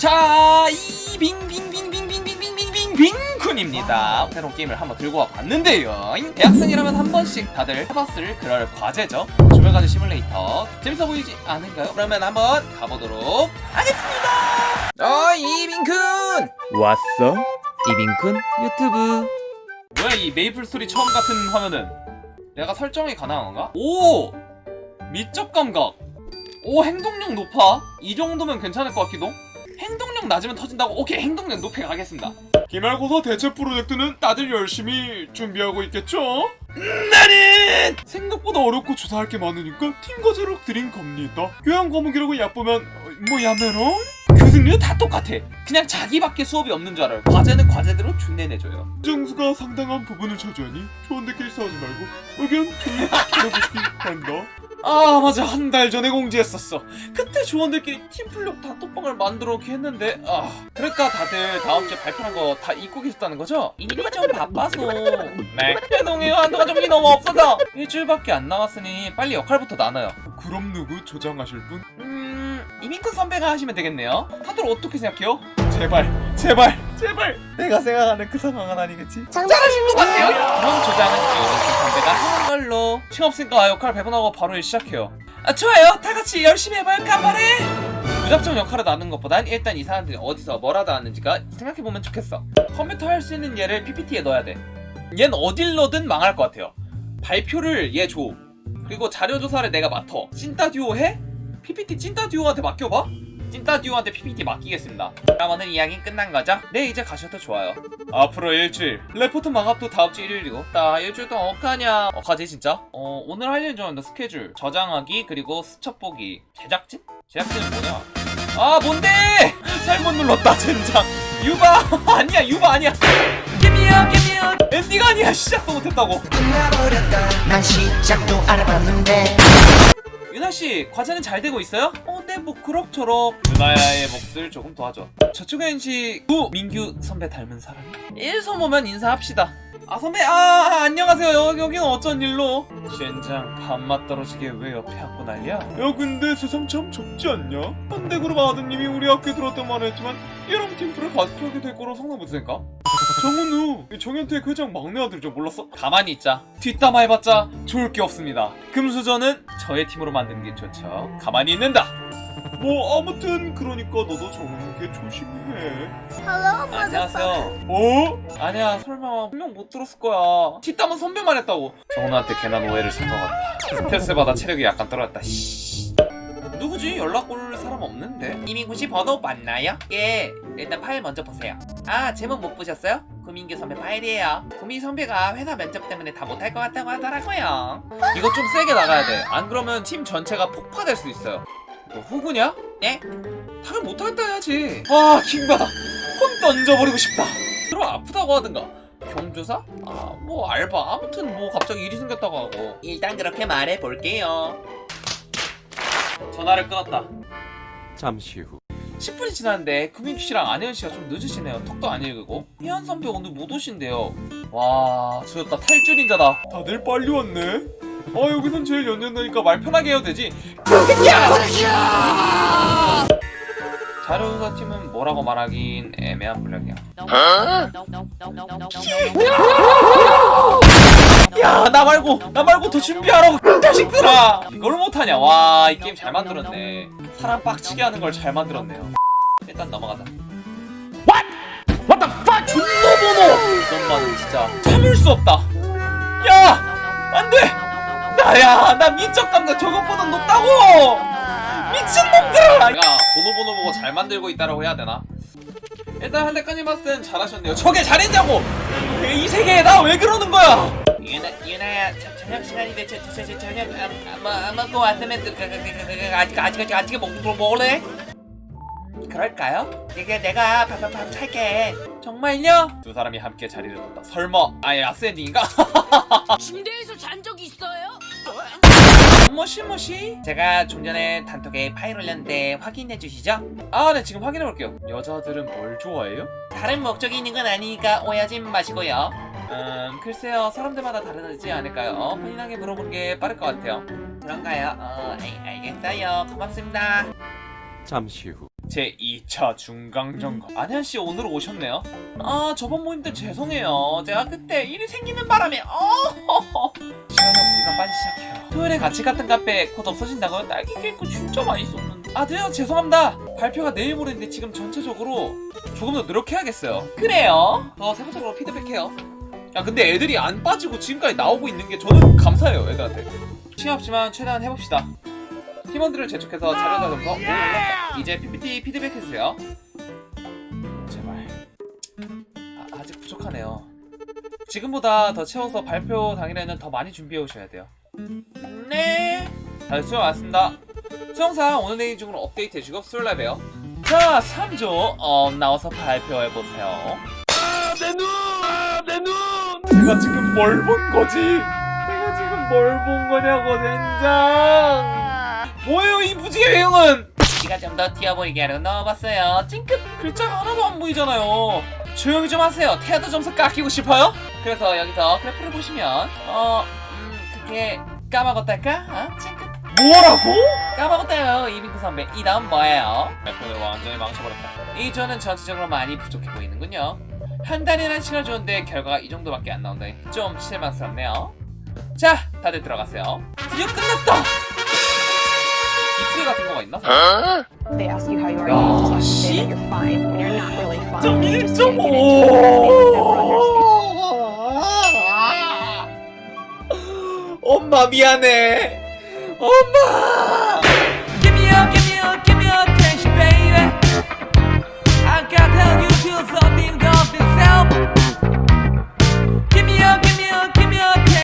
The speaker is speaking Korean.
자, 이 빙빙빙빙빙빙빙빙빙 빙군입니다. 새로운 게임을 한번 들고 와봤는데요. 대학생이라면 한 번씩 다들 해봤을 그럴 과제죠. 주변과제 시뮬레이터 재밌어 보이지 않은가요? 그러면 한번 가보도록 하겠습니다. 어 이빈쿤 왔어? 이빈쿤 유튜브 뭐야 이 메이플 스토리 처음 같은 화면은? 내가 설정이 가능한 건가? 오! 미적 감각. 오 행동력 높아. 이 정도면 괜찮을 것 같기도. 행동력 낮으면 터진다고? 오케이 행동력 높게 가겠습니다. 기말고사 대체 프로젝트는 다들 열심히 준비하고 있겠죠? 나는 생각보다 어렵고 조사할 게 많으니까 팀 과제로 드린 겁니다. 교양 과목이라고 야보면 어, 뭐 야매로? 교수님은 다 똑같아. 그냥 자기밖에 수업이 없는 줄 알아요. 과제는 과제대로 준내 내줘요. 정수가 상당한 부분을 차지하니 조언들끼리 싸우지 말고 의견 들어보시기 바란다. 아 맞아 한 달 전에 공지했었어. 그때 조원들끼리 팀플력 단톡방을 만들어 놓긴 했는데 아 그러니까 다들 다음 주에 발표한 거 다 잊고 계셨다는 거죠? 일이 좀 바빠서 네 죄송해요 한도가 좀이 너무 없어서 일주일밖에 안 남았으니 빨리 역할부터 나눠요 그럼 누구 조장하실 분? 음 이민근 선배가 하시면 되겠네요 다들 어떻게 생각해요? 제발 제발 제발! 내가 생각하는 그 상황은 아니겠지? 잘하십니다. 그럼 조장은 이민근 선배가 하는 걸로. 층 없으니까 역할 배분하고 바로 일 시작해요. 아 좋아요. 다 같이 열심히 해봐요. 간발해 무작정 역할을 나누는 것보단 일단 이 사람들이 어디서 뭘 하다 왔는지가 생각해보면 좋겠어. 컴퓨터 할 수 있는 얘를 PPT에 넣어야 돼. 얘는 어딜 넣든 망할 것 같아요. 발표를 얘 줘. 그리고 자료 조사를 내가 맡아. 찐따 듀오 해? PPT 찐따 듀오한테 맡겨봐? 찐따듀오한테 PPT 맡기겠습니다. 그럼 오늘 이야기는 끝난 거죠? 네 이제 가셔도 좋아요. 앞으로 일주일. 레포트 마감도 다음 주 일요일이고. 나 일주일 동안 어떡하냐. 어 가지 진짜? 어 오늘 할 일은 좀 스케줄. 저장하기 그리고 수첩 보기. 제작진? 제작진은 뭐냐? 아 뭔데? 잘못 눌렀다 젠장 유바! 아니야 유바 아니야. 깨미야 깨미야 엔디가 아니야. 시작도 못했다고. 끝나버렸다. 난 시작도 안 해봤는데. 유나 씨 과제는 잘 되고 있어요? 뭐 그럭저럭 유나야의 몫을 조금 도와줘 저쪽에 왠지 구민규 선배 닮은 사람이? 일소모면 인사합시다. 아 선배 아 안녕하세요. 여기, 여기는 어쩐 일로? 젠장 밥맛 떨어지게 왜 옆에 앉고 난리야? 야 근데 세상 참 좁지 않냐? 현대그룹 아드님이 우리 학교에 들었던 말 했지만 이런 팀플을 같이 하게 될 거라 상상 못했으니까? 정은우 정현태 회장 막내 아들 좀 몰랐어? 가만히 있자. 뒷담화 해봤자 좋을 게 없습니다. 금수저는 저의 팀으로 만드는 게 좋죠. 가만히 있는다 뭐 아무튼 그러니까 너도 정은우게 조심해 안녕하세요 어? 아니야 설마 분명 못 들었을 거야 뒷담은 선배만 했다고 정은우한테 괜한 오해를 산 것 같다 스트레스 받아 체력이 약간 떨어졌다 씨. 누구지? 연락 올 사람 없는데? 이민구 씨 번호 맞나요? 예. 일단 파일 먼저 보세요. 아, 제목 못 보셨어요? 구민규 선배 파일이에요. 구민 선배가 회사 면접 때문에 다 못할 것 같다고 하더라고요. 이거 좀 세게 나가야 돼. 안 그러면 팀 전체가 폭파될 수 있어요. 너 후구냐? 네? 당연 못하겠다 해야지. 와, 킹받아. 혼 던져버리고 싶다. 들어 아프다고 하든가. 경조사? 아, 뭐 알바. 아무튼 뭐 갑자기 일이 생겼다고 하고. 일단 그렇게 말해 볼게요. 전화를 끊었다. 잠시 후 10분이 지났는데 구민규 씨랑 안혜연 씨가 좀 늦으시네요. 톡도 안 읽고. 희연 선배 오늘 못 오신대요. 와, 저였다 탈줄인자다. 다들 빨리 왔네. 아 여기선 제일 연연하니까 말 편하게 해도 되지. 자료조사 팀은 뭐라고 말하긴 애매한 분량이야. 야, 나 말고, 나 말고 더 준비하라고, 자식들아! 이걸 못하냐? 와, 이 게임 잘 만들었네. 사람 빡치게 하는 걸 잘 만들었네요. 일단 넘어가자. What? What the fuck? 분노 번호! 이것만은 진짜 참을 수 없다. 야! 나야, 나 미적 감각 저것보다 높다고! 미친놈들아! 내가 번호 번호 보고 잘 만들고 있다라고 해야 되나? 일단 한 대까지 봤을 땐 잘하셨네요. 저게 잘했냐고! 이 세계에 나 왜 그러는 거야? 유나, 유나야, 저, 저녁 시간인데 저, 저, 저, 저녁 안, 안, 먹- 안 먹고 왔으면 그, 그, 그, 그, 그, 아직, 아직, 아직, 아직 먹, 뭐, 먹을래? 그럴까요? 이게 내가 밥밥밥 살게. 정말요? 두 사람이 함께 자리를 뒀다. 설마, 아예 아스엔딩인가? 침대에서 잔적 있어요? 뭐시 뭐시? 제가 좀 전에 단톡에 파일 올렸는데 확인해 주시죠? 아, 네 지금 확인해 볼게요. 여자들은 뭘 좋아해요? 다른 목적이 있는 건 아니니까 오해하지 마시고요. 음, 글쎄요. 사람들마다 다르지 않을까요? 어, 본인에게 물어보는 게 빠를 것 같아요. 그런가요? 어, 알, 알겠어요. 고맙습니다. 잠시 후 제 2차 중강 점검. 안현 씨 오늘 오셨네요. 아 저번 모임 때 죄송해요. 제가 그때 일이 생기는 바람에 어 시간이 없으니까 빨리 시작해요. 토요일에 같이 갔던 카페 곧 없어진다고요? 딸기 케이크 진짜 맛있었는데. 아 네요 죄송합니다. 발표가 내일 모레인데 지금 전체적으로 조금 더 노력해야겠어요. 그래요. 더 세부적으로 피드백해요. 야 근데 애들이 안 빠지고 지금까지 나오고 있는 게 저는 감사해요 애들한테. 시간 없지만 최대한 해봅시다. 팀원들을 재촉해서 자료다 점서 오. 이제 PPT 피드백 해주세요. 제발. 아, 아직 부족하네요. 지금보다 더 채워서 발표 당일에는 더 많이 준비해 오셔야 돼요. 네. 다들 수영 왔습니다. 수영상 오늘 내일 중으로 업데이트 해 주고 수요일 날 봬요. 자, 3조 어, 나와서 발표해 보세요. 내 눈! 내 눈! 내가 지금 뭘 본 거지? 내가 지금 뭘 본 거냐고, 젠장! 뭐예요, 이 무지개 외형은? 키가 좀 더 튀어 보이게 하려고 넣어봤어요. 찡끗! 글자가 하나도 안 보이잖아요. 조용히 좀 하세요. 태아도 점수 깎이고 싶어요? 그래서 여기서 그래프를 보시면, 어, 음, 그게 까먹었달까? 어? 찡끗! 뭐라고? 까먹었다요, 이빙크 선배. 이 다음 뭐예요? 발표를 완전히 망쳐버렸다. 이 조는 전체적으로 많이 부족해 보이는군요. 한 달이라는 시간 줬는데 결과가 이 정도밖에 안 나온다니 좀 실망스럽네요. 자, 다들 들어가세요. 드디어 끝났다! 입술 같은 거가 있나? They ask you how you are, you just have to say that you're fine when you're not really fine. 좀 You just can't get into it. They never understand. 엄마 미안해. 엄마. Give me your, give me your, give me your attention, baby. I gotta tell you to something